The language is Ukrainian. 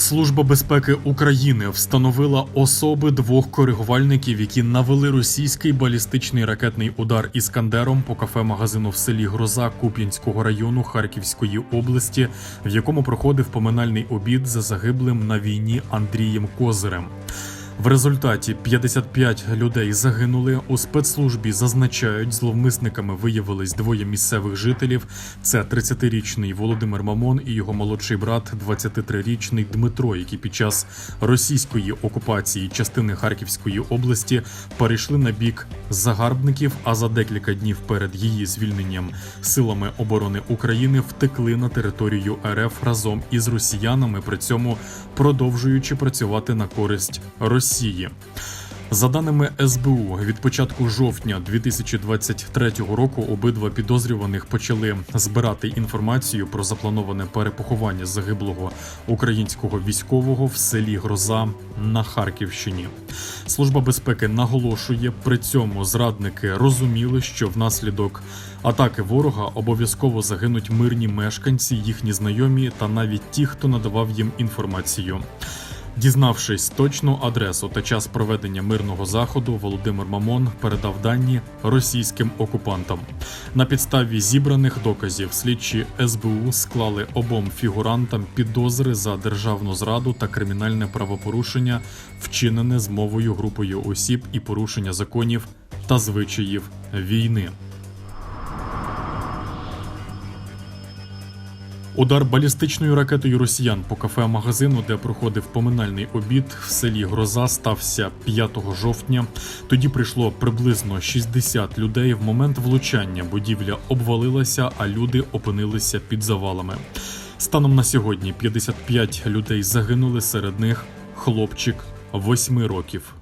Служба безпеки України встановила особи двох коригувальників, які навели російський балістичний ракетний удар іскандером по кафе-магазину в селі Гроза Куп'янського району Харківської області, в якому проходив поминальний обід за загиблим на війні Андрієм Козирем. В результаті 55 людей загинули. У спецслужбі зазначають, зловмисниками виявились двоє місцевих жителів. Це 30-річний Володимир Мамон і його молодший брат, 23-річний Дмитро, які під час російської окупації частини Харківської області перейшли на бік загарбників. А за декілька днів перед її звільненням силами оборони України втекли на територію РФ разом із росіянами, при цьому продовжуючи працювати на користь Росії. За даними СБУ, від початку жовтня 2023 року обидва підозрюваних почали збирати інформацію про заплановане перепоховання загиблого українського військового в селі Гроза на Харківщині. Служба безпеки наголошує, при цьому зрадники розуміли, що внаслідок атаки ворога обов'язково загинуть мирні мешканці, їхні знайомі та навіть ті, хто надавав їм інформацію. Дізнавшись точну адресу та час проведення мирного заходу, Володимир Мамон передав дані російським окупантам. На підставі зібраних доказів слідчі СБУ склали обом фігурантам підозри за державну зраду та кримінальне правопорушення, вчинене змовою групою осіб і порушення законів та звичаїв війни. Удар балістичною ракетою росіян по кафе-магазину, де проходив поминальний обід в селі Гроза, стався 5 жовтня. Тоді прийшло приблизно 60 людей. В момент влучання будівля обвалилася, а люди опинилися під завалами. Станом на сьогодні 55 людей загинули. Серед них хлопчик 8 років.